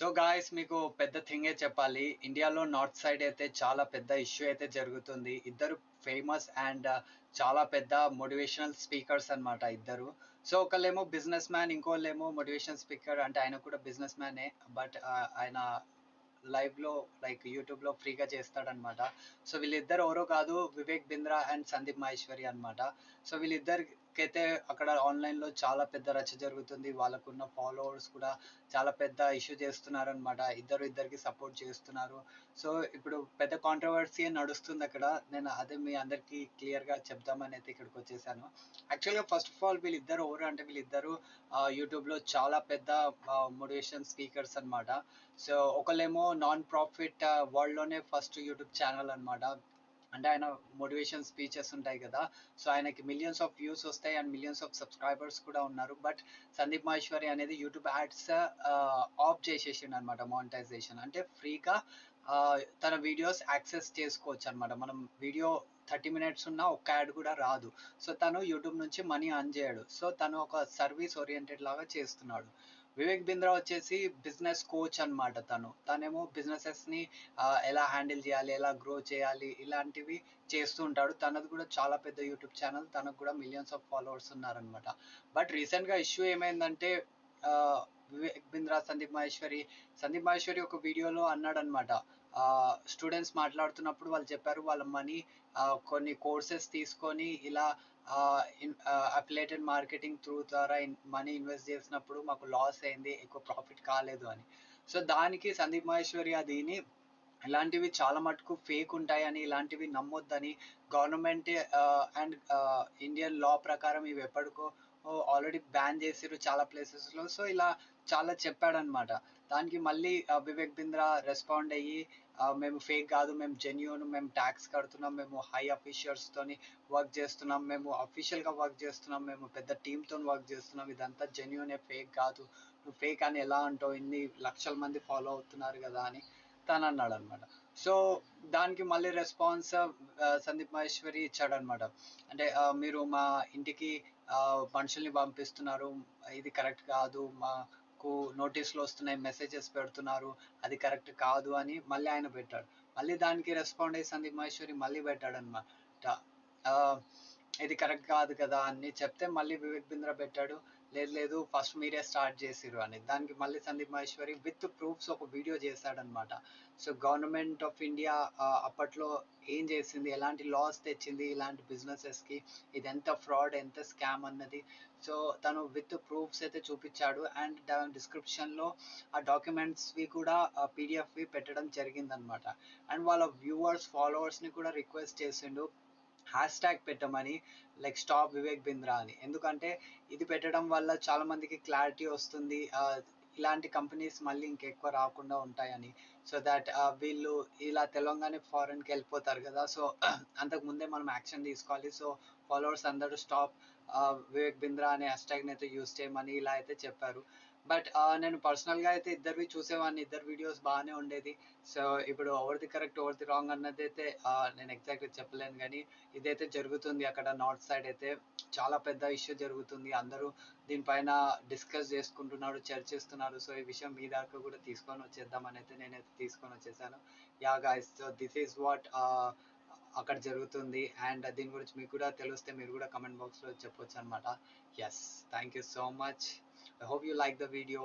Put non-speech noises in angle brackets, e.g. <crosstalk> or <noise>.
So guys మీకు పెద్ద థింగే చెప్పాలి. ఇండియాలో నార్త్ సైడ్ అయితే చాలా పెద్ద ఇష్యూ అయితే జరుగుతుంది. ఇద్దరు ఫేమస్ అండ్ uh, చాలా పెద్ద మోటివేషనల్ స్పీకర్స్ అన్నమాట ఇద్దరు. సో ఒకళ్ళేమో బిజినెస్ మ్యాన్ ఇంకోళ్ళేమో మోటివేషన్ స్పీకర్ అంటే ఆయన కూడా బిజినెస్ మ్యానే బట్ ఆయన లైవ్లో లైక్ యూట్యూబ్లో ఫ్రీగా చేస్తాడనమాట సో వీళ్ళిద్దరు ఎవరో కాదు వివేక్ బింద్రా అండ్ సందీప్ మహేశ్వరి అనమాట సో అయితే అక్కడ ఆన్లైన్లో చాలా పెద్ద రచ్చ జరుగుతుంది. వాళ్ళకున్న ఫాలోవర్స్ కూడా చాలా పెద్ద ఇష్యూ చేస్తున్నారు అనమాట ఇద్దరు ఇద్దరికి సపోర్ట్ చేస్తున్నారు. సో ఇప్పుడు పెద్ద కాంట్రవర్సీ నడుస్తుంది అక్కడ. నేను అదే మీ అందరికి క్లియర్గా చెప్దామని అయితే ఇక్కడికి వచ్చేసాను. యాక్చువల్గా ఫస్ట్ ఆఫ్ ఆల్ వీళ్ళిద్దరు ఎవరు అంటే వీళ్ళిద్దరు యూట్యూబ్లో చాలా పెద్ద మోటివేషన్ స్పీకర్స్ అనమాట సో ఒకళ్ళేమో నాన్ ప్రాఫిట్ వరల్డ్లోనే ఫస్ట్ యూట్యూబ్ ఛానల్ అనమాట అంటే ఆయన మోటివేషన్ స్పీచెస్ ఉంటాయి కదా. సో ఆయనకి మిలియన్స్ ఆఫ్ వ్యూస్ వస్తాయి అండ్ మిలియన్స్ ఆఫ్ సబ్స్క్రైబర్స్ కూడా ఉన్నారు. బట్ సందీప్ మహేశ్వరి అనేది యూట్యూబ్ యాడ్స్ ఆఫ్ చేసేసిండు అనమాట మానిటైజేషన్ అంటే ఫ్రీగా తన వీడియోస్ యాక్సెస్ చేసుకోవచ్చు అనమాట మనం వీడియో థర్టీ మినిట్స్ ఉన్న ఒక్క యాడ్ కూడా రాదు. సో తను యూట్యూబ్ నుంచి మనీ అర్న్ చేయడు. సో తను ఒక సర్వీస్ ఓరియంటెడ్ లాగా చేస్తున్నాడు. వివేక్ బింద్రా వచ్చేసి బిజినెస్ కోచ్ అనమాట తను. తనేమో బిజినెసెస్ని ఎలా హ్యాండిల్ చేయాలి ఎలా గ్రో చేయాలి ఇలాంటివి చేస్తూ ఉంటాడు. తనది కూడా చాలా పెద్ద యూట్యూబ్ ఛానల్ తనకు కూడా మిలియన్స్ ఆఫ్ ఫాలోవర్స్ ఉన్నారనమాట బట్ రీసెంట్గా ఇష్యూ ఏమైందంటే వివేక్ బింద్రా సందీప్ మహేశ్వరి. సందీప్ మహేశ్వరి ఒక వీడియోలో అన్నాడు అనమాట స్టూడెంట్స్ మాట్లాడుతున్నప్పుడు వాళ్ళు చెప్పారు వాళ్ళ మనీ కొన్ని కోర్సెస్ తీసుకొని ఇలా అఫిలేటెడ్ మార్కెటింగ్ త్రూ ద్వారా మనీ ఇన్వెస్ట్ చేసినప్పుడు మాకు లాస్ అయింది ఎక్కువ ప్రాఫిట్ కాలేదు అని. సో దానికి సందీప్ మహేశ్వరి అదిని ఇలాంటివి చాలా మటుకు ఫేక్ ఉంటాయని ఇలాంటివి నమ్మొద్దని గవర్నమెంట్ అండ్ ఇండియన్ లా ప్రకారం ఇవి ఎప్పటికో ఆల్రెడీ బ్యాన్ చేసిర్రు చాలా ప్లేసెస్లో సో ఇలా చాలా చెప్పాడనమాట దానికి మళ్ళీ వివేక్ బింద్రా రెస్పాండ్ అయ్యి మేము ఫేక్ కాదు మేము జెన్యున్ మేము ట్యాక్స్ కడుతున్నాం మేము హై తోని వర్క్ చేస్తున్నాం మేము అఫీషియల్గా వర్క్ చేస్తున్నాం మేము పెద్ద టీంతో వర్క్ చేస్తున్నాం. ఇదంతా జెన్యునే ఫేక్ కాదు. నువ్వు ఫేక్ అని ఎలా అంటావు? ఇన్ని లక్షల మంది ఫాలో అవుతున్నారు కదా అని. చెప్తానన్నాడు అన్నాడు అనమాట సో దానికి మళ్ళీ రెస్పాన్స్ సందీప్ మహేశ్వరి ఇచ్చాడు అనమాట అంటే మీరు మా ఇంటికి మనుషుల్ని పంపిస్తున్నారు ఇది కరెక్ట్ కాదు మాకు నోటీసులు వస్తున్నాయి మెసేజెస్ పెడుతున్నారు అది కరెక్ట్ కాదు అని మళ్ళీ ఆయన పెట్టాడు. మళ్ళీ దానికి రెస్పాండ్ అయ్యి సందీప్ మహేశ్వరి మళ్ళీ పెట్టాడనమాట. ఇది కరెక్ట్ కాదు కదా అని చెప్తే మళ్ళీ వివేక్ బింద్రా పెట్టాడు. లేదు లేదు ఫస్ట్ మీరే స్టార్ట్ చేసిరు అని దానికి మళ్ళీ సందీప్ మహేశ్వరి విత్ ప్రూఫ్స్ ఒక వీడియో చేశాడనమాట సో గవర్నమెంట్ ఆఫ్ ఇండియా అప్పట్లో ఏం చేసింది? ఎలాంటి లాస్ తెచ్చింది? ఇలాంటి బిజినెసెస్కి ఇది ఎంత ఫ్రాడ్ ఎంత స్కామ్ అన్నది. సో తను విత్ ప్రూఫ్స్ అయితే చూపించాడు అండ్ దాని డిస్క్రిప్షన్లో ఆ డాక్యుమెంట్స్వి కూడా పీడిఎఫ్వి పెట్టడం జరిగిందనమాట అండ్ వాళ్ళ వ్యూవర్స్ ఫాలోవర్స్ని కూడా రిక్వెస్ట్ చేసిండు. హ్యాష్ ట్యాగ్ పెట్టమని లైక్ స్టాప్ వివేక్ బింద్రా అని. ఎందుకంటే ఇది పెట్టడం వల్ల చాలా మందికి క్లారిటీ వస్తుంది. ఇలాంటి కంపెనీస్ మళ్ళీ ఇంకెక్కువ రాకుండా ఉంటాయని. సో దాట్ వీళ్ళు ఇలా తెలంగాణ ఫారెన్కి వెళ్ళిపోతారు కదా. సో <clears throat> అంతకు ముందే మనం యాక్షన్ తీసుకోవాలి. సో ఫాలోవర్స్ అందరూ స్టాప్ వివేక్ బింద్రా అనే హ్యాష్ ట్యాగ్ని అయితే యూస్ చేయమని ఇలా అయితే చెప్పారు. బట్ నేను పర్సనల్గా అయితే ఇద్దరివి చూసేవాడిని. ఇద్దరు వీడియోస్ బాగానే ఉండేది. సో ఇప్పుడు ఎవరిది కరెక్ట్ ఎవరిది రాంగ్ అన్నది అయితే నేను ఎగ్జాక్ట్గా చెప్పలేను కానీ ఇదైతే జరుగుతుంది. అక్కడ నార్త్ సైడ్ అయితే చాలా పెద్ద ఇష్యూ జరుగుతుంది. అందరూ దీనిపైన డిస్కస్ చేసుకుంటున్నారు చర్చిస్తున్నారు సో ఈ విషయం మీ దాకా కూడా తీసుకొని వచ్చేద్దామని అయితే నేనైతే తీసుకొని వచ్చేసాను. Yeah guys so this is what అక్కడ జరుగుతుంది. అండ్ దీని గురించి మీకు కూడా తెలిస్తే మీరు కూడా కమెంట్ బాక్స్లో చెప్పొచ్చు అనమాట yes thank you so much I hope you like the video